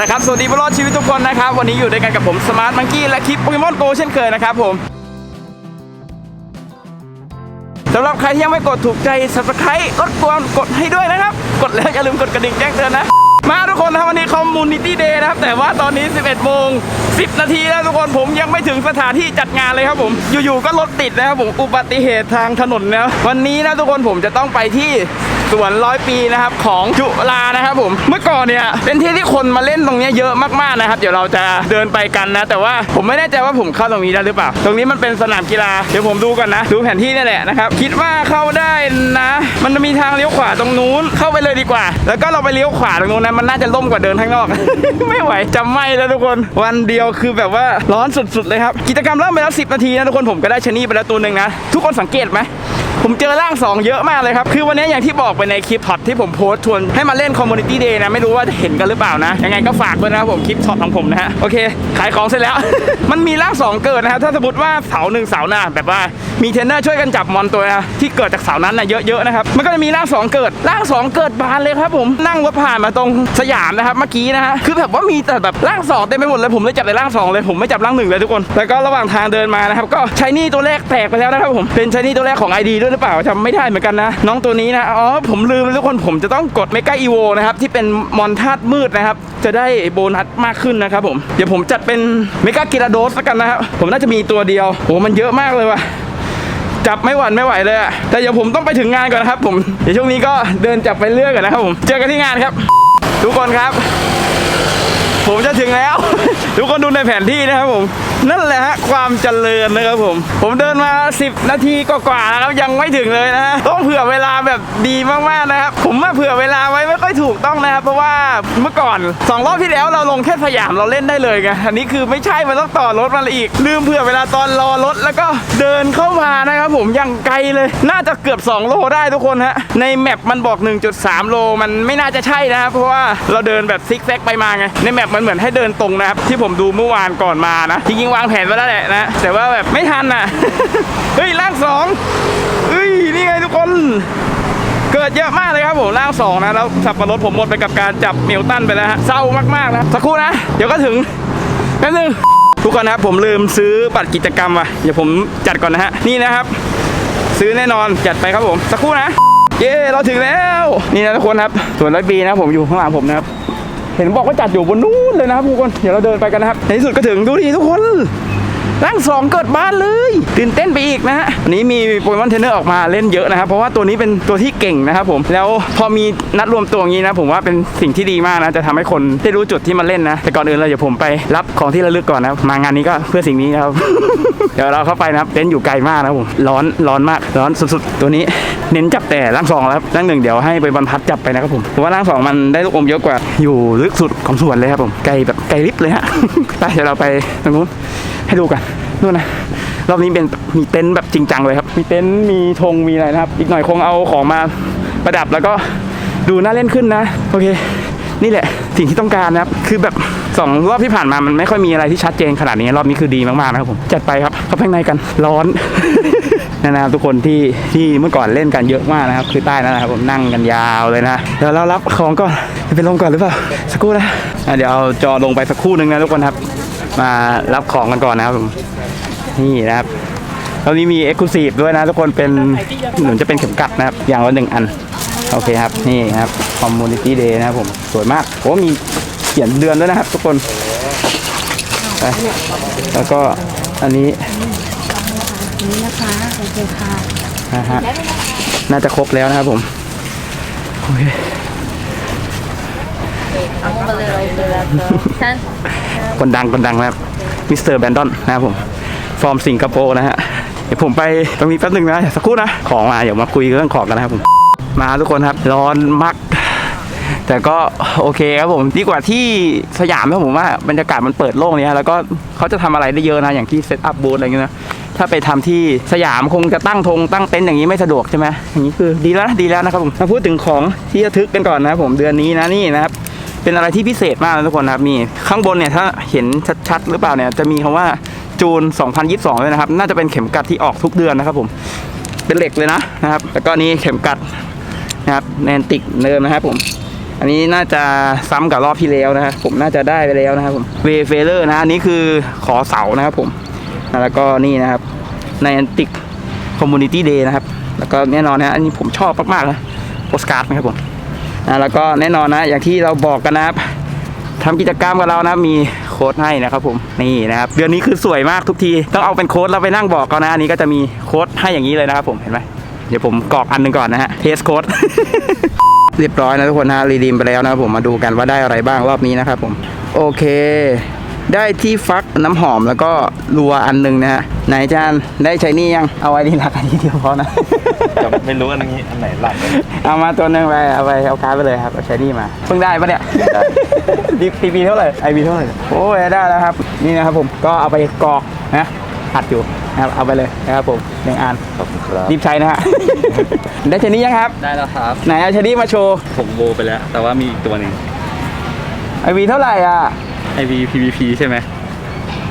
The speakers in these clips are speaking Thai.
นะครับ สวัสดีบรอดชีวิตทุกคนนะครับ วันนี้อยู่ด้วยกันกับผมสมาร์ทมังกี้และคลิปโปเกมอนโกเช่นเคยนะครับผมสำหรับใครที่ยังไม่กดถูกใจ subscribe กดกวนกดให้ด้วยนะครับ กดแล้วอย่าลืมกดกระดิ่งแจ้งเตือนนะ มาทุกคนนะครับวันนี้คอมมูนิตี้เดย์นะครับ แต่ว่าตอนนี้ 11โมง10 นาทีแล้วทุกคนผมยังไม่ถึงสถานที่จัดงานเลยครับผม อยู่ๆก็รถติดนะครับผมอุบัติเหตุทางถนนนะวันนี้นะทุกคนผมจะต้องไปที่สวนร้อยปีนะครับของจุฬานะครับผมเมื่อก่อนเนี่ยเป็นที่ที่คนมาเล่นตรงนี้เยอะมากๆนะครับ เดี๋ยวเราจะเดินไปกันนะ แต่ว่าผมไม่แน่ใจว่าผมเข้าตรงนี้ได้หรือเปล่า ตรงนี้มันเป็นสนามกีฬาเดี๋ยวผมดูก่อนนะ ดูแผนที่นี่แหละนะครับคิดว่าเข้าได้นะ มันจะมีทางเลี้ยวขวาตรงนู้นเข้าไปเลยดีกว่า แล้วก็เราไปเลี้ยวขวาตรงนู้นนะมันน่าจะล่มกว่าเดินข้างนอก ไม่ไหวจะไหมแล้วทุกคน วันเดียวคือแบบว่าร้อนสุดๆเลยครับ กิจกรรมเริ่มไปแล้ว10 นาทีนะทุกคนผมก็ได้ชนีไปแล้วตัวหนึ่งนะ ทุกคนสังเกตไหม ผมเจอร่าง2เยอะมากเลยครับ คือวันนี้อย่างที่บอกไปในคลิปช็อตที่ผมโพสต์ชวนให้มาเล่นคอมมูนิตี้เดย์นะ ไม่รู้ว่าจะเห็นกันหรือเปล่านะ ยังไงก็ฝากด้วยนะครับผมคลิปช็อตของผมนะฮะ โอเค ขายของเสร็จแล้ว มันมีร่าง2เกิดนะครับ ถ้าสมมติว่าเสาหนึ่งเสาหน้าแบบว่ามีเทรนเนอร์ช่วยกันจับมอนตัวนะที่เกิดจากเสานั้นนะเยอะๆนะครับ มันก็จะมีร่าง2เกิดร่าง2เกิดบานเลยครับผมนั่งรถผ่านมาตรงสยามนะครับเมื่อกี้นะฮะคือแบบว่ามีแต่แบบร่างสองเต็มไปหมดเลยผมเลยจับแต่ร่างสองเลยผมไม่จับร่างหนึ่งเลยทุกคน แล้วก็ระหว่างทางเดินมานะครับก็ชายนี่ตัวแรกแตกไปแล้วนะครับผมเป็นชายนี่ตัวแรกของ ID ด้วยหรือเปล่าจำไม่ได้เหมือนกันนะ น้องตัวนี้นะอ๋อผมลืมทุกคนผมจะต้องกดเมกาอีโวนะครับที่เป็นมอนธาตุมืดนะครับ จะได้โบนัสมากขึ้นนะครับผมเดี๋ยวผมจัดเป็นเมกากิราโดสแล้วกันนะครับผมน่าจะมีตัวเดียวโอ้มันเยอะมากเลยว่ะจับไม่หวั่นไม่ไหวเลยอะแต่เดี๋ยวผมต้องไปถึงงานก่อนนะครับผมเดี๋ยวช่วงนี้ก็เดินจับไปเรื่อยก่อนนะครับผมเจอกันที่งานครับ ทุกคนครับ ผมจะถึงแล้ว ทุกคนดูในแผนที่นะครับผม นั่นแหละฮะความเจริญนะครับผม ผมเดินมา 10 นาทีกว่าๆแล้วครับยังไม่ถึงเลยนะฮะต้องเผื่อเวลาแบบดีมากๆนะครับผมมาเผื่อเวลาไว้ไม่ค่อยถูกต้องนะครับเพราะว่าเมื่อก่อนสองรอบที่แล้วเราลงแค่สยามเราเล่นได้เลยไงอันนี้คือไม่ใช่มันต้องต่อรถมาอีก ลืมเผื่อเวลาตอนรอ แล้วก็เดินเข้ามานะครับผมยังไกลเลย น่าจะเกือบ 2 โลได้ทุกคนฮะ ในแมปมันบอก 1.3 โล มันไม่น่าจะใช่นะครับ เพราะว่าเราเดินแบบซิกแซกไปมาไง ในแมปมันเหมือนให้เดินตรงนะครับ ที่ผมดูเมื่อวานก่อนมานะ จริงๆวางแผนไว้แล้วแหละนะ แต่ว่าแบบไม่ทันอะ เฮ้ยล่างสองเฮ้ยนี่ไงทุกคนเกิดเยอะมากเลยครับผมร่างสองนะแล้วสับปะรดผมหมดไปกับการจับเมลตันไปแล้วฮะเศร้ามากๆนะสักครู่นะ เดี๋ยวก็ถึงแป๊บนึง ทุกคนนะครับผมลืมซื้อบัตรกิจกรรมว่ะเดี๋ยวผมจัดก่อนนะฮะนี่นะครับ ซื้อแน่นอนจัดไปครับผม สักครู่นะ เย้เราถึงแล้ว นี่นะทุกคนครับส่วนร้อยปีนะผมอยู่ข้างหลังผมนะครับเห็นบอกว่าจัดอยู่บนนู้นเลยนะครับทุกคนเดี๋ยวเราเดินไปกันนะครับในที่สุดก็ถึงดูดิทุกคน ร่างสองเกิดบ้านเลยตื่นเต้นไปอีกนะฮะวันนี้มีโปเกมอนเทรนเนอร์ออกมาเล่นเยอะนะครับ เพราะว่าตัวนี้เป็นตัวที่เก่งนะครับผมแล้วพอมีนัดรวมตัวอย่างนี้นะ ผมว่าเป็นสิ่งที่ดีมากนะ จะทำให้คนได้รู้จุดที่มาเล่นนะ แต่ก่อนอื่นเราเดี๋ยวผมไปรับของที่ระลึกก่อนนะ มางานนี้ก็เพื่อสิ่งนี้ครับ เดี๋ยวเราเข้าไปนะครับเต็นอยู่ไกลมากนะผมร้อนร้อนมากร้อนสุดๆ ตัวนี้เน้นจับแต่ร่างสองแล้วครับร่างหนึ่งเดี๋ยวให้ไปบรรพัดจับไปนะครับผมเพราะว่าร่างสองมันได้ลูกอมเยอะกว่าอยู่ลึกสุดของสวนเลยครับผมไกลแบบไกลลิบเลยฮะไปเดี๋ยวเราไปตรงนู้น ให้ดูกันนู่นนะรอบนี้เป็นมีเต็นท์แบบจริงจังเลยครับ มีเต็นท์มีธงมีอะไรนะครับ อีกหน่อยคงเอาของมาประดับแล้วก็ดูน่าเล่นขึ้นนะ โอเค นี่แหละสิ่งที่ต้องการนะครับ คือแบบสองรอบที่ผ่านมามันไม่ค่อยมีอะไรที่ชัดเจนขนาดนี้รอบนี้คือดีมากๆนะครับผมจัดไปครับเข้าไปในกันร้อนนะครับทุกคนที่ที่เมื่อก่อนเล่นกันเยอะมากนะครับ คือใต้นั่นนะครับผมนั่งกันยาวเลยนะเดี๋ยวเรารับของก่อนจะไปลงก่อนหรือเปล่าสักครู่นะะเดี๋ยวเอาจอลงไปสักครู่หนึ่งนะทุกคนครับ มารับของกันก่อนนะครับผมนี่นะครับแล้วนี้มีเอ็กซ์คลูซีฟด้วยนะทุกคนเป็นเหมือนจะเป็นเข็มกัดนะครับ อย่างละหนึ่งอัน โอเคครับ นี่ครับ Community Day นะครับผมสวยมากโอ้มีเขียนเดือนด้วยนะครับ ทุกคนไปแล้วก็อันนี้นี่นะคะโอเคค่ะนะฮะน่าจะครบแล้วนะครับผมโอเค คนดังคนดังนะครับมิสเตอร์แบนดอนนะครับผมฟอร์มสิงคโปร์นะฮะเดี๋ยวผมไปตรงนี้แป๊บนึงนะสักครู่นะของมาเดี๋ยวมาคุยเรื่องของกันนะครับผมมาทุกคนครับร้อนมากแต่ก็โอเคครับผมดีกว่าที่สยามนะผมว่าบรรยากาศมันเปิดโล่งเนี่ยแล้วก็เขาจะทำอะไรได้เยอะนะอย่างที่เซตอัพบูธอะไรเงี้ยนะถ้าไปทำที่สยามคงจะตั้งธงตั้งเต็นท์อย่างนี้ไม่สะดวกใช่ไหมอย่างนี้คือดีแล้วนะดีแล้วนะครับผมมาพูดถึงของที่ระทึกกันก่อนนะครับผมเดือนนี้นะนี่นะครับ เป็นอะไรที่พิเศษมากนะทุกคนครับมีข้างบนเนี่ยถ้าเห็นชัดๆหรือเปล่าเนี่ยจะมีคำว่าจูน 2022ด้วยนะครับน่าจะเป็นเข็มกัดที่ออกทุกเดือนนะครับผมเป็นเหล็กเลยนะนะครับแล้วก็นี่เข็มกัดนะครับแนนติกเนิมนะครับผมอันนี้น่าจะซ้ำกับรอบที่แล้วนะฮะผมน่าจะได้ไปแล้วนะครับผมเวเฟเลอร์นะอันนี้คือขอเสานะครับผมแล้วก็นี่นะครับในแอนติกคอมมูนิตี้เดย์นะครับ แล้วก็แน่นอนนะฮะอันนี้ผมชอบมากๆเลยโปสการ์ดนะครับผม นะแล้วก็แน่นอนนะ อย่างที่เราบอกกันนะครับทำกิจกรรมกับเรานะมีโค้ดให้นะครับผมนี่นะครับเดือนนี้คือสวยมากทุกที ต้องเอาเป็นโค้ดเราไปนั่งบอกเขานะอันนี้ก็จะมีโค้ดให้อย่างนี้เลยนะครับผมเห็นไหมเดี๋ยวผมกรอกอันหนึ่งก่อนนะฮะเทสโค้ดเรียบร้อยนะทุกคนฮะรีดีมไปแล้วนะครับผมมาดูกันว่าได้อะไรบ้างรอบนี้นะครับผม โอเค ได้ที่ฟักน้ำหอมแล้วก็รัวอันหนึ่งนะฮะไหนจานได้ใช้นี่ยังเอาไว้ดีหลักอันนี้เดียวพอนะจะไม่รู้อันนี้อันไหนหลักเลยเอามาตัวหนึ่งไปเอาไปเอาการ์ดไปเลยครับเอาใช้นี่มาเพิ่งได้ปะเนี่ยดีพีบีเท่าไหร่ไอบีเท่าไหร่โอ้ยได้แล้วครับนี่นะครับผมก็เอาไปกรอกนะหัดอยู่นะครับเอาไปเลยนะครับผมหนึ่งอันขอบคุณครับรีบใช้นะฮะได้ใช้นี่ยังครับ ได้แล้วครับ ไหนเอาใช้นี่มาโชว์ผมโบไปแล้ว แต่ว่ามีอีกตัวหนึ่งไอบีเท่าไหร่อะ IV PVP ใช่ไหม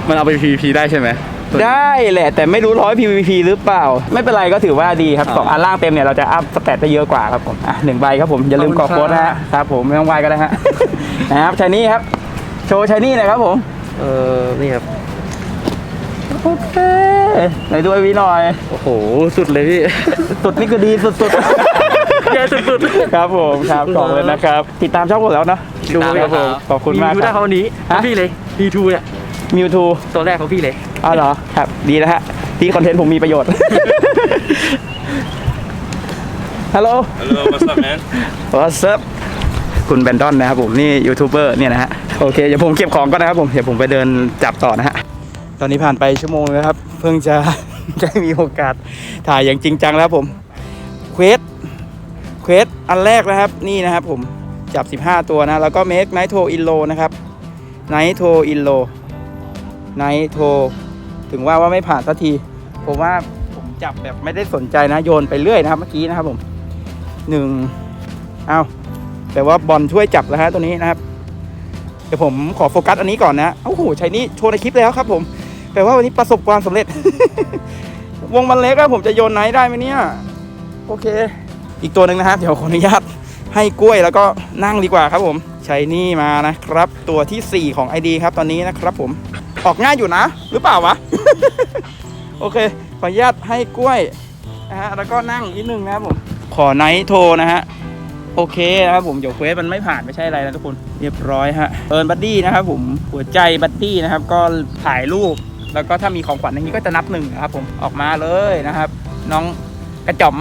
มันเอาไป PVP ได้ใช่ไหมตัวนี้ ได้แหละ แต่ไม่รู้ร้อย PVP หรือเปล่า ไม่เป็นไรก็ถือว่าดีครับอ๋อสองอันล่างเต็มเนี่ยเราจะอัพสแตทได้เยอะกว่าครับผมอะหนึ่งใบครับผม อย่าลืมกรอกขอบโค้คุดณนะครัฮะบครับผมไม่ต้องไหวก็ได้ฮะ นะครับชายนี่ครับ โชว์ชายนี่หน่อยครับผมเออนี่ครับ โอเคไหนดูไอวีหน่อย โอ้โห สุดเลยพี่ สุดนี่คือดีสุดๆ ใหญ่สุดๆ ครับผมครับขอบคุณนะครับ ติดตามช่องผมแล้วเนอะดูครับผมขอบคุณมากทูคได้รับ เขาวันนี้ฮะ พี่เลย D2 เนี่ยมิวทูตัวแรกของพี่เลยอ้าวเหรอครับ ดีแล้วฮะที่คอนเทนต์ผมมีประโยชน์ ฮัลโหล Hello, what's up, man? What's up คุณแบนดอนนะครับผมนี่ยูทูบเบอร์เนี่ยนะฮะโอเคเดี๋ยวผมเก็บของก่อนนะครับผมเดี๋ยวผมไปเดินจับต่อนะฮะตอนนี้ผ่านไปชั่วโมงแล้วครับ เพิ่งจะ ได้มีโอกาสถ่ายอย่างจริงจังแล้วครับผมเควส เควสอันแรกนะครับนี่นะครับผมจับ 15 ตัวนะ แล้วก็เมคไนท์โทอินโลนะครับไนท์โทอินโลไนท์โทถึงว่าว่าไม่ผ่านสักที ผมว่าผมจับแบบไม่ได้สนใจนะโยนไปเรื่อยนะครับเมื่อกี้นะครับผมหนึ่งเอาแต่ว่าบอลช่วยจับแล้วฮะตัวนี้นะครับ เดี๋ยวผมขอโฟกัสอันนี้ก่อนนะโอ้โหใช้นี่โชว์ในคลิปแล้วครับผมแปลว่าวันนี้ประสบความสำเร็จ วงมันเล็กอะผมจะโยนไหนได้ไหมเนี่ย โอเค อีกตัวหนึ่งนะครับเดี๋ยวขออนุญาตให้กล้วยแล้วก็นั่งดีกว่าครับผมใช้นี่มานะครับ ตัวทีสี่ 4 ของ ID ครับตอนนี้นะครับผมออกง่ายอยู่นะ หรือเปล่าวะ โอเค ขออนุญาตให้กล้วยนะฮะแล้วก็นั่งนิดนึงนะครับผม ขอไนท์โทรนะฮะโอเคนะครับผมเดี๋ยวเควสมันไม่ผ่านไม่ใช่อะไรนะทุกคนเรียบร้อยฮะเอิร์นบัดดี้นะครับผมหัวใจบัดดี้นะครับ ก็ถ่ายรูป แล้วก็ถ้ามีของขวัญอย่างนี้ก็จะนับหนึ่งนะครับผมออกมาเลยนะครับ น้องกระจ๋อม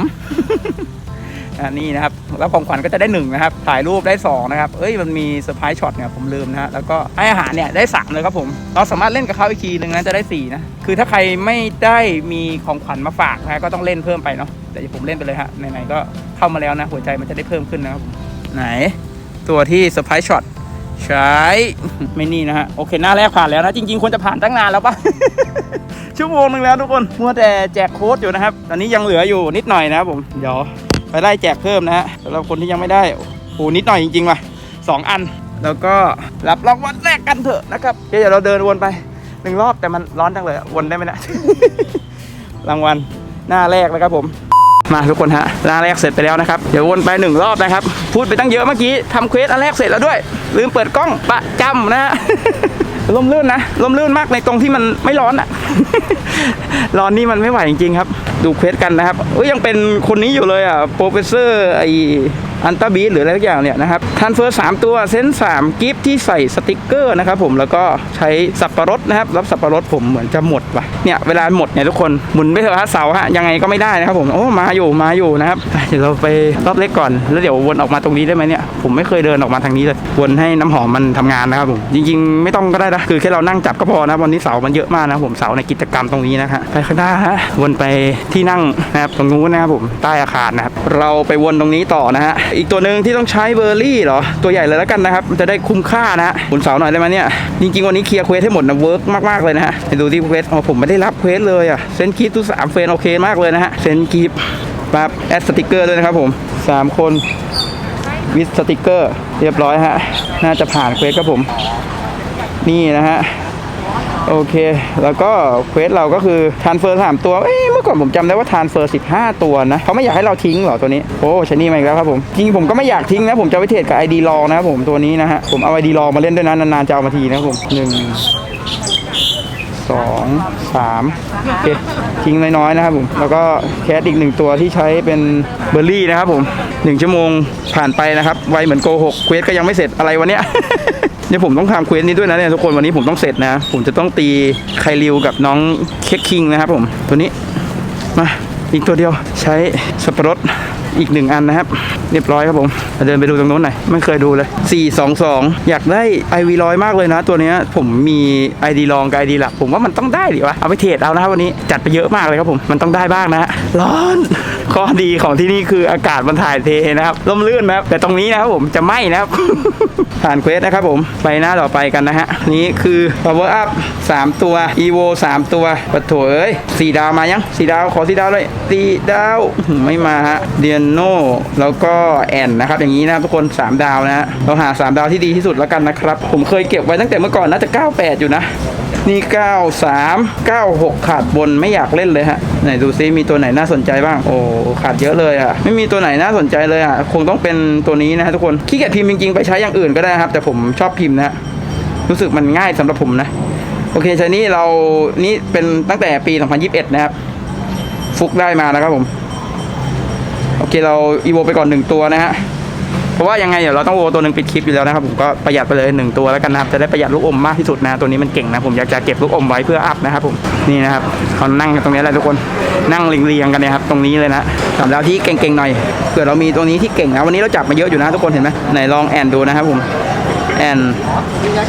อันนี้นะครับแล้วของขวัญก็จะได้หนึ่งนะครับถ่ายรูปได้สองนะครับเอ้ยมันมีเซอร์ไพรส์ช็อตเนี่ยผมลืมนะฮะแล้วก็ให้อาหารเนี่ยได้สามเลยครับผมเราสามารถเล่นกับเขาอีกทีหนึ่งนะจะได้สี่นะคือถ้าใครไม่ได้มีของขวัญมาฝากนะก็ต้องเล่นเพิ่มไปเนาะแต่ยวผมเล่นไปเลยฮะไหนๆก็เข้ามาแล้วนะหัวใจมันจะได้เพิ่มขึ้นนะครับไหนตัวที่เซอร์ไพรส์ช็อตใช้ไม่นี่นะฮะโอเคหน้าแรกผ่านแล้วนะจริงๆควรจะผ่านตั้งนานแล้วปะชั่วโมงหนึ่งแล้วทุกคนมัวแต่แจกโค้ดอยู่นะครับ ตอนนี้ยังเหลืออยู่นิดหน่อยนะครับผมเดี๋ยว ไปไล่แจกเพิ่มนะฮะสำหรับคนที่ยังไม่ได้โอ้โหนิดหน่อยจริงๆว่ะสองอัน แล้วก็รับรางวัลแรกกันเถอะนะครับเดี๋ยวเราเดินวนไปหนึ่งรอบแต่มันร้อนจังเลยวนได้ไหมนะรางวัลหน้าแรกนะครับผมมาทุกคนฮะหน้าแรกเสร็จไปแล้วนะครับ เดี๋ยววนไปหนึ่งรอบนะครับ พูดไปตั้งเยอะเมื่อกี้ทำเควสอันแรกเสร็จแล้วด้วย ลืมเปิดกล้องประจำนะฮะ ลมลื่นนะลมลื่นมากในตรงที่มันไม่ร้อนอะร้อนนี่มันไม่ไหวจริงๆครับ ดูเควสกันนะครับเอ้ยยังเป็นคนนี้อยู่เลยอะโปรเฟสเซอร์ไอ อันตาบีหรืออะไรทุกอย่างเนี่ยนะครับทันเฟอร์สามตัวเซนสามกิฟที่ใส่สติกเกอร์นะครับผมแล้วก็ใช้สับปะรดนะครับแล้วสับปะรดผมเหมือนจะหมดว่ะเนี่ยเวลาหมดเนี่ยทุกคนหมุนไปเถอะฮะเสาฮะยังไงก็ไม่ได้นะครับผมโอ้มาอยู่มาอยู่นะครับเดี๋ยวเราไปรอบเล็กก่อน แล้วเดี๋ยววนออกมาตรงนี้ได้ไหมเนี่ยผมไม่เคยเดินออกมาทางนี้เลยวนให้น้ำหอมมันทำงานนะครับผมจริง ๆ ไม่ต้องก็ได้นะคือแค่เรานั่งจับก็พอนะวันนี้เสามันเยอะมากนะผมเสาในกิจกรรมตรงนี้นะฮะไปข้างหน้าฮะวนไปที่นั่งนะครับตรงนู้นนะครับผมใต้อาคารนะครับเราไปวนตรงนี้ต่อนะฮะอีกตัวหนึ่งที่ต้องใช้เบอร์รี่เหรอ ตัวใหญ่เลยแล้วกันนะครับมันจะได้คุ้มค่านะฮะหมุนเสาหน่อยได้ไหมเนี่ย จริงๆวันนี้เคลียร์เควสให้หมดนะเวิร์กมากๆเลยนะฮะไปดูที่เควสอ๋อผมไม่ได้รับเควสเลยอะเซนกีฟทุกสามเฟรนโอเคมากเลยนะฮะเซนกีฟปั๊บแอดสติกเกอร์ด้วยนะครับผมสามคนวิสสติกเกอร์ เรียบร้อยฮะน่าจะผ่านเควสครับผม นี่นะฮะ โอเค แล้วก็เควสเราก็คือทานเฟอร์สามตัว เอ้ยเมื่อก่อนผมจำได้ว่าทานเฟอร์สิบห้าตัวนะเขาไม่อยากให้เราทิ้งหรอตัวนี้ โอ้ชนี่มาอีกแล้วครับผม จริงผมก็ไม่อยากทิ้งนะ ผมจะไปเทรดกับไอดีลองนะครับผมตัวนี้นะฮะ ผมเอาไอดีลองมาเล่นด้วยนะนานๆจะเอามาทีนะครับผมหนึ่ง สองสามโอเคทิ้งน้อยๆนะครับผม แล้วก็แคสอีกหนึ่งตัวที่ใช้เป็นเบอร์รี่นะครับผมหนึ่งชั่วโมงผ่านไปนะครับไวเหมือนโกหกเควสก็ยังไม่เสร็จอะไรวะเนี่ยเนี่ยผมต้องทำเควสนี้ด้วยนะเนี่ยทุกคนวันนี้ผมต้องเสร็จนะ ผมจะต้องตีไคลิวกับน้องเค้กคิงนะครับผมตัวนี้มาอีกตัวเดียวใช้สับปะรด อีกหนึ่งอันนะครับ เรียบร้อยครับผมเดินไปดูตรงโน้นหน่อยไม่เคยดูเลย 422 อยากได้ไอวีร้อยมากเลยนะ ตัวนี้ผมมีไอดีรองกับไอดีหลัก ผมว่ามันต้องได้ดิวะเอาไปเทรดเอานะครับวันนี้จัดไปเยอะมากเลยครับผมมันต้องได้บ้างนะ ร้อนข้อดีของที่นี่คืออากาศมันถ่ายเทนะครับร่มรื่นนะครับแต่ตรงนี้นะครับผมจะไหม้นะครับผ่านเควสนะครับผมไปหน้าต่อไปกันนะฮะนี่คือ power up 3 ตัว evo 3 ตัวปะโถเอ้ยสี่ดาวมายังสี่ดาวขอสี่ดาวเลยสี่ดาวไม่มาฮะเดียนโนแล้วก็แอนนะครับอย่างนี้นะทุกคน 3 ดาวนะฮะเราหา 3 ดาวที่ดีที่สุดแล้วกันนะครับ ผมเคยเก็บไว้ตั้งแต่เมื่อก่อนน่าจะ 98 อยู่นะ นี่ 93 96 ขาดบนไม่อยากเล่นเลยฮะไหนดูซิมีตัวไหนน่าสนใจบ้างโอ้ขาดเยอะเลยอะไม่มีตัวไหนน่าสนใจเลยอะคงต้องเป็นตัวนี้นะฮะทุกคนขี้เกียจพิมพ์จริงๆไปใช้อย่างอื่นก็ได้ครับ แต่ผมชอบพิมพ์นะรู้สึกมันง่ายสำหรับผมนะโอเคช้นี่เรานี่เป็นตั้งแต่ปี 2021 นะครับ ฟุกได้มานะครับผม เคเราอีโวไปก่อนหนึ่งตัวนะฮะเพราะว่ายังไงเดี๋ยวเราต้องโวตัวหนึ่งปิดคลิปอยู่แล้วนะครับผมก็ประหยัดไปเลยหนึ่งตัวแล้วกันนะครับจะได้ประหยัดลูกอมมากที่สุดนะตัวนี้มันเก่งนะผมอยากจะเก็บลูกอมไว้เพื่ออัพนะครับผมนี่นะครับเขานั่งกันตรงนี้แหละทุกคนนั่งเรียงๆกันเนี่ยครับตรงนี้เลยนะสำหรับที่เก่งๆหน่อยเผื่อเรามีตัวนี้ที่เก่งนะวันนี้เราจับมาเยอะอยู่นะทุกคนเห็นไหมไหนลองแอนดูนะครับผมแอน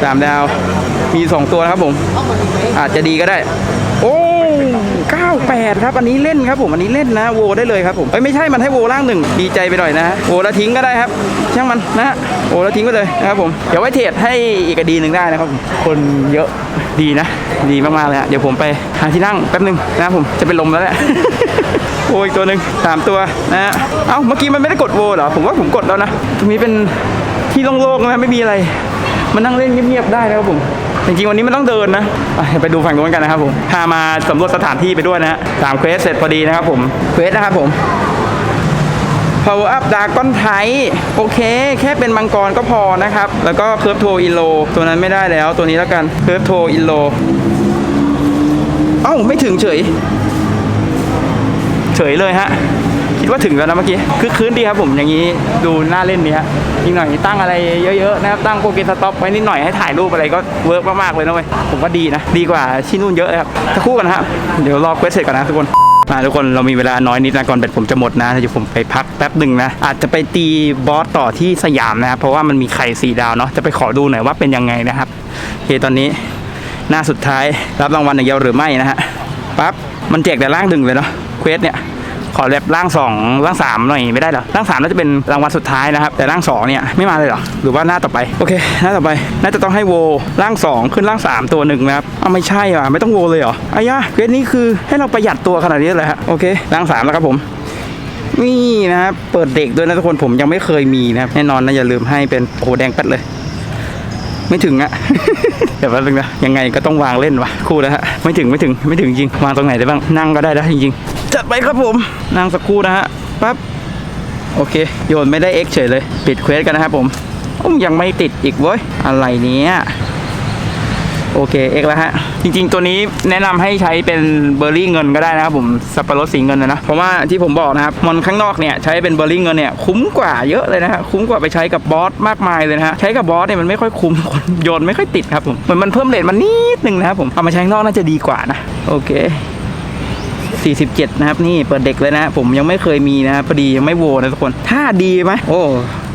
สามดาวมีสองตัวนะครับผม อาจจะดีก็ได้ 98 ครับ อันนี้เล่นครับผมอันนี้เล่นนะโวได้เลยครับผมเอ้ยไม่ใช่มันให้โวล่างหนึ่งดีใจไปหน่อยนะโวแล้วทิ้งก็ได้ครับ ช่างมันนะโวแล้วทิ้งไปเลยนะครับผมเดี๋ยวไว้เทรดให้อีกดีหนึ่งได้นะครับผมคนเยอะดีนะ ดีมากๆเลยฮะเดี๋ยวผมไปหาที่นั่งแป๊บนึงนะครับผมจะเป็นลมแล้วแหละโวอีกตัวหนึ่งสามตัวนะฮะเอ้าเมื่อกี้มันไม่ได้กดโวเหรอผมว่าผมกดแล้วนะตรงนี้เป็นที่โล่งๆนะไม่มีอะไร มันนั่งเล่นเงียบๆได้นะครับผม จริงๆวันนี้มันต้องเดินนะไปไปดูฝั่งนู้นกันนะครับผมพามาสำรวจสถานที่ไปด้วยนะฮะสามเควสเสร็จพอดีนะครับผมเควสนะครับผม power up ดาก้อนไทโอเค แค่เป็นมังกรก็พอนะครับ แล้วก็เคิร์ฟโทอินโลตัวนั้นไม่ได้แล้วตัวนี้แล้วกันเคิร์ฟโทอินโลเอ้า ไม่ถึงเฉย เฉยเลยฮะ คิดว่าถึงแล้วนะเมื่อกี้คือคืนดีครับผมอย่างนี้ดูน่าเล่นดีฮะอีกหน่อยตั้งอะไรเยอะๆนะครับตั้งโปรเกสต็อปไว้นิดหน่อยให้ถ่ายรูปอะไรก็เวิร์กมากๆเลยนะเว้ยผมว่าดีนะ ดีกว่าที่นู่นเยอะเลยครับสักครู่กันนะครับเดี๋ยวรอเควสเสร็จก่อนนะทุกคนมาทุกคนเรามีเวลาน้อยนิดนะก่อนเบ็ดผมจะหมดนะเดี๋ยวผมไปพักแป๊บหนึ่งนะอาจจะไปตีบอสต่อที่สยามนะครับเพราะว่ามันมีไข่สีดาวเนาะจะไปขอดูหน่อยว่าเป็นยังไงนะครับโอเคตอนนี้หน้าสุดท้ายรับรางวัลอย่างเดียวหรือไม่นะฮะปั๊บมันแจกแต่ร่างหนึ่งเลยเนาะเควสเนี่ย ขอแบบร่างสองร่างสามหน่อยไม่ได้หรอร่างสามน่าจะเป็นรางวัลสุดท้ายนะครับ แต่ร่างสองเนี่ยไม่มาเลยหรอหรือว่าหน้าต่อไปโอเคหน้าต่อไปน่าจะต้องให้โวร่างสองขึ้นร่างสามตัวหนึ่งนะครับเอาไม่ใช่ว่ะไม่ต้องโวเลยเหรออายะเวสนี้คือให้เราประหยัดตัวขนาดนี้เลยฮะโอเคร่างสามแล้วครับผมนี่นะครับเปิดเด็กด้วยนะทุกคนผมยังไม่เคยมีนะครับแน่นอนนะอย่าลืมให้เป็นโอ้แดงแป๊ดเลย ไม่ถึงอะเดี๋ยวแป๊บนึงนะยังไงก็ต้องวางเล่นวะคู่แล้วฮะไม่ถึงไม่ถึงไม่ถึงจริงวางตรงไหนได้บ้างนั่งก็ได้แล้วจริง จัดไปครับผมนั่งสักครู่นะฮะปั๊บโอเค โยนไม่ได้ X เฉยเลย ปิดเควสกันนะครับผมอุ้มยังไม่ติดอีกเว้ย อะไรเนี้ยโอเค X แล้วฮะ จริง ๆ ตัวนี้แนะนำให้ใช้เป็นเบอร์รี่เงินก็ได้นะครับผมสับปะรดสีเงินนะนะ เพราะว่าที่ผมบอกนะครับมอนข้างนอกเนี่ยใช้เป็นเบอร์รี่เงินเนี่ยคุ้มกว่าเยอะเลยนะฮะคุ้มกว่าไปใช้กับบอสมากมายเลยนะฮะใช้กับบอสเนี่ยมันไม่ค่อยคุ้มโยนไม่ค่อยติดครับผมเหมือนมันเพิ่มเลทมันนิดนึงนะครับผมเอามาใช้ข้างนอกน่าจะดีกว่านะโอเค 47 นะครับ นี่เปิดเด็กเลยนะ ผมยังไม่เคยมีนะครับพอดียังไม่โวนะทุกคนถ้าดีไหมโอ้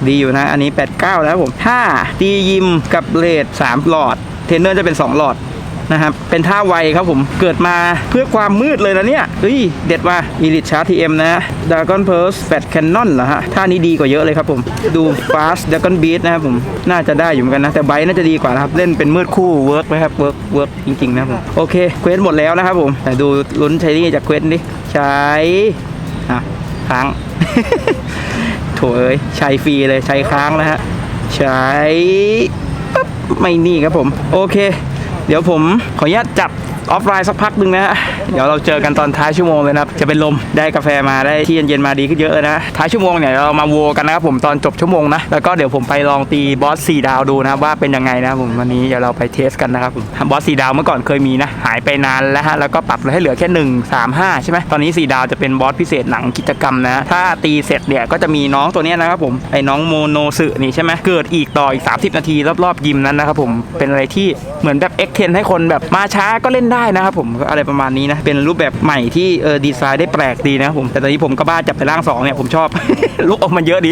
ดีอยู่นะ อันนี้ 89 แล้วผมถ้าดียิมกับเลด3หลอด เทนเนอร์จะเป็น 2 หลอด นะครับ เป็นท่าไวครับผม เกิดมาเพื่อความมืดเลยนะเนี่ยเฮ้ย เด็ดว่า Elite Chart TM นะ Dragon Pulse Fat Cannon เหรอฮะ ท่านี้ดีกว่าเยอะเลยครับผม ดู Fast Dragon Beat นะครับผม น่าจะได้อยู่เหมือนกันนะ แต่ไบน่าจะดีกว่านะครับ เล่นเป็นมืดคู่เวิร์กไหมครับ เวิร์กเวิร์กจริงๆนะครับผม โอเค เควสหมดแล้วนะครับผม แต่ดูลุ้นใช้นี่จากเควสดิใช้อะค้างโถเอ้ยใช้ฟรีเลยใช้ค้างแล้วฮะ ใช้ปั๊บไม่นี่ครับผม โอเค เดี๋ยวผมขออนุญาตจับ ออฟไลน์สักพักหนึ่งนะฮะเดี๋ยวเราเจอกันตอนท้ายชั่วโมงเลยนะครับ จะเป็นลมได้กาแฟมาได้ที่เย็นๆมาดีขึ้นเยอะเลยนะ ท้ายชั่วโมงเนี่ยเรามาโวกันนะครับผมตอนจบชั่วโมงนะ แล้วก็เดี๋ยวผมไปลองตีบอส4ดาวดูนะว่าเป็นยังไงนะผมวันนี้เดี๋ยวเราไปเทสกันนะครับผมบอส4ดาวเมื่อก่อนเคยมีนะ หายไปนานแล้วฮะแล้วก็ปรับให้เหลือแค่ 1 3 5 ใช่ไหมตอนนี้ 4 ดาวจะเป็นบอสพิเศษหนังกิจกรรมนะ ถ้าตีเสร็จเนี่ยก็จะมีน้องตัวนี้นะครับผมไอ้น้องโมโนสึนี่ใช่ไหมเกิดอีกต่ออีก 30 นาทีรอบๆยิมนั้นนะครับผมเป็นอะไรที่เหมือนแบบ X10 ให้คนแบบมาช้าก็เล่นได้ได้นะครับผมก็อะไรประมาณนี้นะเป็นรูปแบบใหม่ที่เออดีไซน์ได้แปลกดีนะครับผมแต่ตอนนี้ผมก็บ้าจับไปร่างสองเนี่ยผมชอบ ลูกอมมันเยอะดี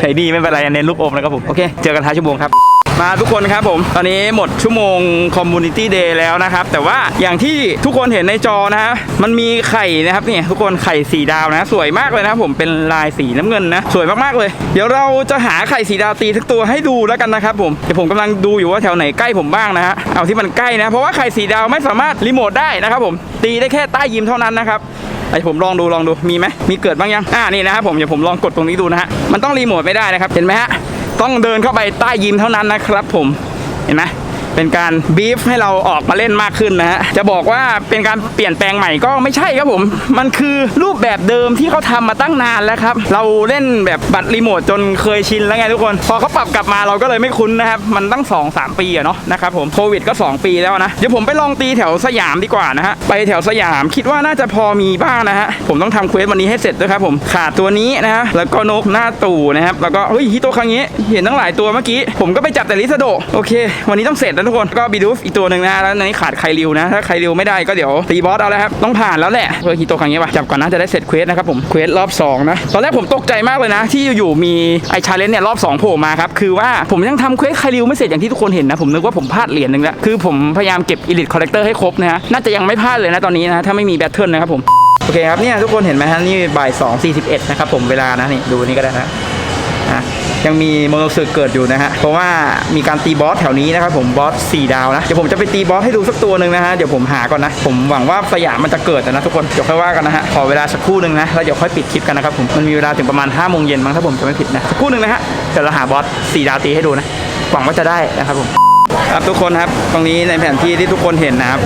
ใช้ดีไม่เป็นไรเน้นลูกอมนะครับผมโอเคเจอกันท้ายชั่วโมงครับ มาทุกคนครับผม ตอนนี้หมดชั่วโมงคอมมูนิตี้เดย์แล้วนะครับ แต่ว่าอย่างที่ทุกคนเห็นในจอนะฮะมันมีไข่นะครับเนี่ยทุกคนไข่สีดาวนะ สวยมากเลยนะครับผมเป็นลายสีน้ำเงินนะ สวยมากๆเลย เดี๋ยวเราจะหาไข่สีดาวตีทุกตัวให้ดูแล้วกันนะครับผมเดี๋ยวผมกำลังดูอยู่ว่าแถวไหนใกล้ผมบ้างนะฮะเอาที่มันใกล้นะ เพราะว่าไข่สีดาวไม่สามารถรีโมทได้นะครับผมตีได้แค่ใต้ยิมเท่านั้นนะครับไอผมลองดูลองดูมีไหมมีเกิดบ้างยังอ่านี่นะครับผมเดี๋ยวผมลองกดตรงนี้ดูนะฮะมันต้องรีโมทไม่ได้นะครับเห็นไหมฮะ ต้องเดินเข้าไปใต้ยิมเท่านั้นนะครับผมเห็นไหม เป็นการบีฟให้เราออกมาเล่นมากขึ้นนะฮะจะบอกว่าเป็นการเปลี่ยนแปลงใหม่ก็ไม่ใช่ครับผม มันคือรูปแบบเดิมที่เขาทำมาตั้งนานแล้วครับ เราเล่นแบบบัตรรีโมทจนเคยชินแล้วไงทุกคน พอเขาปรับกลับมาเราก็เลยไม่คุ้นนะครับ มันตั้ง 2 3 ปีอะเนาะนะครับผมโควิดก็ 2 ปีแล้วนะ เดี๋ยวผมไปลองตีแถวสยามดีกว่านะฮะ ไปแถวสยามคิดว่าน่าจะพอมีบ้างนะฮะ ผมต้องทำเควสวันนี้ให้เสร็จด้วยครับผม ขาดตัวนี้นะฮะ แล้วก็นกหน้าตู่นะครับ แล้วก็เฮ้ยฮิโตคังเงะเห็นตั้งหลายตัวเมื่อกี้ ผมก็ไปจับแต่ลิซาโด โอเค วันนี้ต้องเสร็จแล้วทุกคนก็บีดูฟอีกตัวหนึ่งนะแล้วในนี้ขาดไคริวนะถ้าไคริวไม่ได้ก็เดี๋ยวตีบอสเอาแล้วครับต้องผ่านแล้วแหละเออฮิโตคังเงะป่ะจับก่อนนะจะได้เสร็จเควสนะครับผมเควสรอบสองนะตอนแรกผมตกใจมากเลยนะ ที่อยู่ๆมีไอชาเลนจ์เนี่ยรอบสองโผล่มาครับคือว่าผมยังทำเควสไคริวไม่เสร็จอย่างที่ทุกคนเห็นนะผมนึกว่าผมพลาดเหรียญหนึ่งแล้วคือผมพยายามเก็บอีลิทคอลเลกเตอร์ให้ครบนะฮะน่าจะยังไม่พลาดเลยนะตอนนี้นะถ้าไม่มีแบทเทิลนะครับผมโอเคครับเนี่ยทุกคนเห็นไหมฮะนี่บ่าย2 41นะครับผมเวลานะนี่ดูนี่ก็ได้นะ ยังมีโมโนสึเกิดอยู่นะฮะ เพราะว่ามีการตีบอสแถวนี้นะครับผมบอส4ดาวนะ เดี๋ยวผมจะไปตีบอสให้ดูสักตัวหนึ่งนะฮะ เดี๋ยวผมหาก่อนนะ ผมหวังว่าสยามมันจะเกิดนะทุกคน เดี๋ยวค่อยว่ากันนะฮะ ขอเวลาสักครู่หนึ่งนะ แล้วเดี๋ยวค่อยปิดคลิปกันนะครับผม มันมีเวลาถึงประมาณ5โมงเย็นมั้งถ้าผมจะไม่ผิดนะ สักครู่หนึ่งนะฮะ เดี๋ยวเราหาบอส4ดาวตีให้ดูนะ หวังว่าจะได้นะครับผม ครับทุกคนครับ ตรงนี้ในแผนที่ที่ทุกคนเห็นนะครับ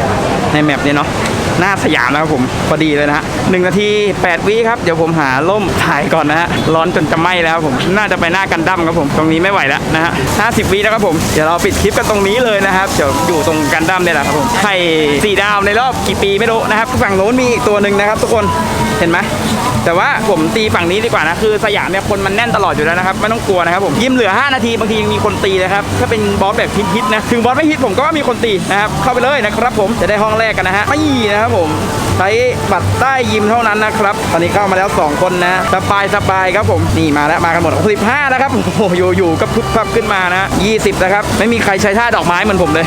ในแมปนี้เนาะ หน้าสยามนะครับผมพอดีเลยนะฮะหนึ่งนาที8วิครับ เดี๋ยวผมหาล่มถ่ายก่อนนะฮะร้อนจนจะไหม้แล้วครับผมน่าจะไปหน้ากันดั้มครับผมตรงนี้ไม่ไหวแล้วนะฮะ50วิแล้วครับผมเดี๋ยวเราปิดคลิปกันตรงนี้เลยนะครับเดี๋ยวอยู่ตรงกันดั้มเนี่ยแหละครับผมไข่สี่ดาวในรอบกี่ปีไม่รู้นะครับฝั่งโน้นมีอีกตัวหนึ่งนะครับ ทุกคนเห็นไหมแต่ว่าผมตีฝั่งนี้ดีกว่านะคือสยามเนี่ยคนมันแน่นตลอดอยู่แล้วนะครับไม่ต้องกลัวนะครับผมยิมเหลือ 5 นาทีบางทียังมีคนตีนะครับถ้าเป็นบอสแบบฮิตๆนะถึงบอสไม่ฮิตผมก็ว่ามีคนตีนะครับเข้าไปเลยนะครับผมจะได้ห้องแรกกันนะฮะไม่นะครับผมใช้บัตรใต้ยิมเท่านั้นนะครับ ตอนนี้เข้ามาแล้ว 2 คนนะสบายสบายครับผมนี่มาแล้วมากันหมด65นะครับโอ้โหอยู่อยู่ก็พึบพับขึ้นมานะ20นะครับไม่มีใครใช้ท่าดอกไม้เหมือนผมเลย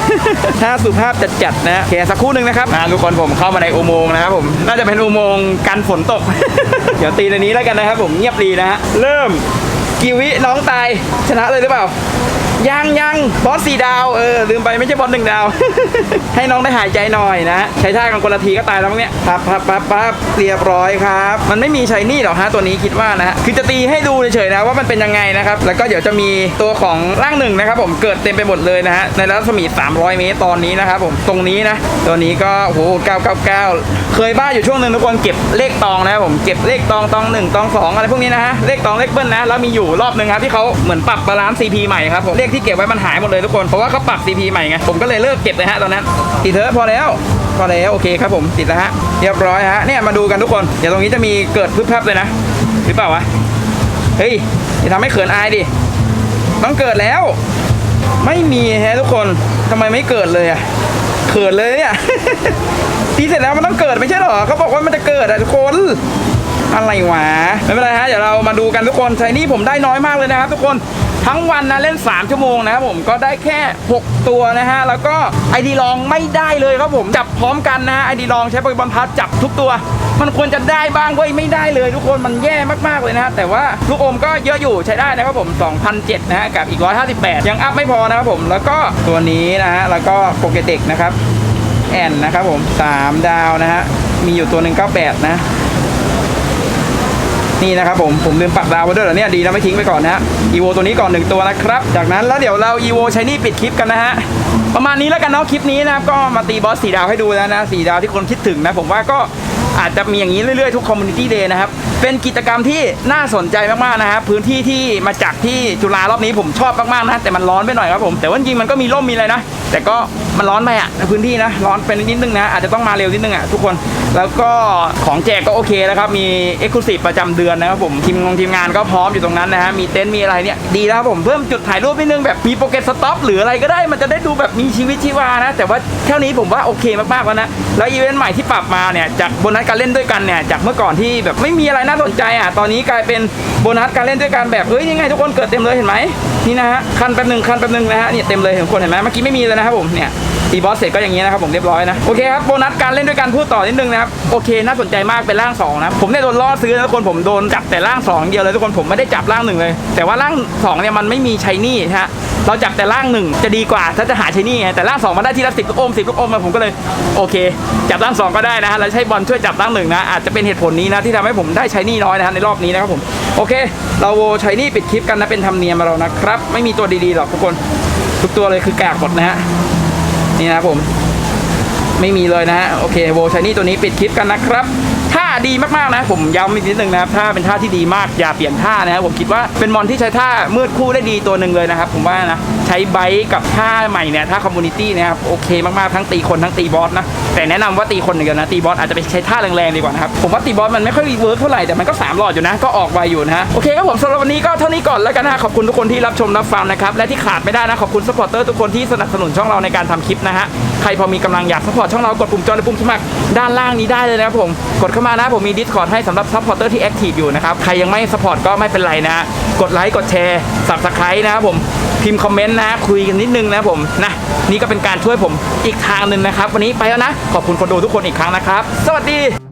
ท่าสุภาพจัดๆนะโอเคสักครู่หนึ่งนะครับนะทุกคนผมเข้ามาในอุโมงค์นะครับผมน่าจะเป็นอุโมงค์กันฝนตก เดี๋ยวตีในนี้แล้วกันนะครับผมเงียบดีนะฮะเริ่มกีวิน้องตายชนะเลยหรือเปล่า ยังยังบอสสี่ดาวเออลืมไปไม่ใช่บอสหนึ่งดาว ให้น้องได้หายใจหน่อยนะ ใช้ท่ากันคนละทีก็ตายแล้วมั้งเนี่ยปั๊บปั๊บปั๊บปั๊บเรียบร้อยครับ มันไม่มีใช้นี่หรอกฮะตัวนี้คิดว่านะฮะคือจะตีให้ดูเฉยๆนะว่ามันเป็นยังไงนะครับ แล้วก็เดี๋ยวจะมีตัวของร่างหนึ่งนะครับผมเกิดเต็มไปหมดเลยนะฮะในรัศมี 300 เมตรตอนนี้นะครับผมตรงนี้นะตัวนี้ก็โอ้โห999 เคยบ้าอยู่ช่วงหนึ่งทุกคนเก็บเลขตองนะครับผมเก็บเลขตองตองหนึ่งตองสองอะไรพวกนี้นะฮะเลขตองเลขเบิ้ลนะแล้วมีอยู่รอบหนึ่งครับที่เขาเหมือนปรับบาลานซ์ CP ใหม่ครับผมเลขที่เก็บไว้มันหายหมดเลยทุกคนเพราะว่าเขาปรับ CP ใหม่ไงผมก็เลยเลิกเก็บเลยฮะตอนนั้นติดเถอะพอแล้วพอแล้วโอเคครับผมติดแล้วฮะเรียบร้อยฮะเนี่ยมาดูกันทุกคนเดี๋ยวตรงนี้จะมีเกิดพึบพับเลยนะหรือเปล่าวะเฮ้ยอย่าทำให้เขินอายดิต้องเกิดแล้ว ไม่มีฮะทุกคนทำไมไม่เกิดเลยอะเขินเลยเนี่ยตีเสร็จแล้วมันต้องเกิดไม่ใช่หรอเขาบอกว่ามันจะเกิดอะทุกคนอะไรวะไม่เป็นไรฮะเดี๋ยวเรามาดูกันทุกคนไชนี่ผมได้น้อยมากเลยนะครับทุกคน ทั้งวันนะเล่น 3 ชั่วโมงนะครับผมก็ได้แค่ 6 ตัวนะฮะ แล้วก็ไอดีลองไม่ได้เลยครับผมจับพร้อมกันนะฮะไอดีลองใช้โปรแกรมพัดจับทุกตัว มันควรจะได้บ้างเว้ยไม่ได้เลย ทุกคนมันแย่มากๆเลยนะฮะแต่ว่าลูกอมก็เยอะอยู่ใช้ได้นะครับผม2,007นะฮะกับอีก 158 ยังอัพไม่พอนะครับผมแล้วก็ตัวนี้นะฮะแล้วก็โปเกเด็กนะครับแอนนะครับผมสามดาวนะฮะมีอยู่ตัวหนึ่ง98นะ นี่นะครับผม ผมลืมปักดาวไว้ด้วยเหรอเนี่ย ดีนะไม่ทิ้งไปก่อนนะฮะอีโวตัวนี้ก่อนหนึ่งตัวนะครับ จากนั้นแล้วเดี๋ยวเราอีโวใช้นี่ปิดคลิปกันนะฮะ ประมาณนี้แล้วกันเนาะคลิปนี้นะครับก็มาตีบอสสีดาวให้ดูแล้วนะสีดาวที่คนคิดถึงนะผมว่าก็อาจจะมีอย่างนี้เรื่อยๆทุกคอมมูนิตี้เดย์นะครับ เป็นกิจกรรมที่น่าสนใจมากๆนะครับ พื้นที่ที่มาจากที่จุฬารอบนี้ผมชอบมากๆนะ แต่มันร้อนไปหน่อยครับผม แต่ว่าจริงมันก็มีร่มมีอะไรนะ แต่ก็มันร้อนไปอะในพื้นที่นะร้อนเป็นนิดนึงนะอาจจะต้องมาเร็วนิดนึงอะทุกคนแล้วก็ของแจกก็โอเคแล้วครับมีเอ็กซ์คลูซีฟประจำเดือนนะครับผมทีมงงทีมงานก็พร้อมอยู่ตรงนั้นนะฮะมีเต็นท์มีอะไรเนี่ยดีแล้วผมเพิ่มจุดถ่ายรูปนิดนึงแบบมีโปรเกตสต็อปหรืออะไรก็ได้มันจะได้ดูแบบมีชีวิตชีวานะ แต่ว่าเท่านี้ผมว่าโอเคมากๆแล้วนะแล้วอีเวนต์ใหม่ที่ปรับมาเนี่ยจากโบนัสการเล่นด้วยกันเนี่ยจากเมื่อก่อนที่แบบไม่มีอะไรน่าสนใจอะตอนนี้กลายเป็นโบนัสการเล่นด้วยกันแบบเฮ้ยยังไงทุกคนเกิดเต็มเลยเห็นไหมนี่นะฮะคันแป๊บหนึ่งคันแป๊บหนึ่งนะฮะเนี่ยเต็มเลยเห็นคนเห็นไหมเมื่อกี้ไม่มีเลยนะครับผมเนี่ย ตีบอสเสร็จก็อย่างนี้นะครับผมเรียบร้อยนะโอเคครับโบนัสการเล่นด้วยกันพูดต่อนิดนึงนะครับโอเคน่าสนใจมากเป็นร่างสองนะผมเนี่ยโดนล่อซื้อนะทุกคนผมโดนจับแต่ร่างสองเดียวเลยทุกคนผมไม่ได้จับร่างหนึ่งเลย แต่ว่าร่างสองเนี่ยมันไม่มีชัยนี่ฮะเราจับแต่ร่างหนึ่งจะดีกว่าถ้าจะหาชัยนี่ไงแต่ร่างสองมาได้ที่ละสิบลูกอมสิบลูกอมมาผมก็เลยโอเค จับร่างสองก็ได้นะฮะแล้วใช้บอลช่วยจับร่างหนึ่งนะอาจจะเป็นเหตุผลนี้นะที่ทำให้ผมได้ชัยนี่น้อยนะฮะในรอบนี้นะครับผมโอเค เราโวชัยนี่ปิดคลิปกันนะเป็นธรรมเนียมเรานะครับไม่มีตัวดีๆหรอกทุกคนทุกตัวเลยคือกากหมดนะฮะ นี่นะผมไม่มีเลยนะฮะโอเคโวชายนี่ตัวนี้ปิดคลิปกันนะครับท่าดีมากๆนะ ผมย้ำอีกนิดนึงนะครับท่าเป็นท่าที่ดีมากอย่าเปลี่ยนท่านะครับผมคิดว่าเป็นมอนที่ใช้ท่ามืดคู่ได้ดีตัวหนึ่งเลยนะครับผมว่านะ ใช้ไบค์กับท่าใหม่เนี่ยท่าคอมมูนิตี้นะครับโอเคมากๆทั้งตีคนทั้งตีบอสนะแต่แนะนำว่าตีคนหนึ่างเดียวนะตีบอสอาจจะไปใช้ท่าแรงๆดีกว่านะครับผมว่าตีบอสมันไม่ค่อยเวิร์กเท่าไหร่แต่มันก็สามหลอดอยู่นะก็ออกไวอยู่นะฮะโอเคครับผมสำหรับวันนี้ก็เท่านี้ก่อนแล้วกันนะขอบคุณทุกคนที่รับชมรับฟังนะครับและที่ขาดไม่ได้นะขอบคุณสปอร์เตอร์ทุกคนที่สนับสนุนช่องเราในการทำคลิปนะฮะใครพอมีกำลังอยากสปอร์ตช่องเรากดปุ่มจอยในปุ่มสมัครด้านล่างนี้ได้เลยนะครับผมกดเข้ามานะผมมี Discord ให้สำหรับซัพพอร์เตอร์ที่แอคทีฟอยู่นะครับใครยังไม่สปอร์ตก็ไม่เป็นไรนะกดไลค์กดแชร์สับสไครต์นะครับผม พิมพ์คอมเมนต์นะคุยกันนิดนึงนะผมนะนี่ก็เป็นการช่วยผมอีกทางหนึ่งนะครับ วันนี้ไปแล้วนะ ขอบคุณคนดูทุกคนอีกครั้งนะครับ สวัสดี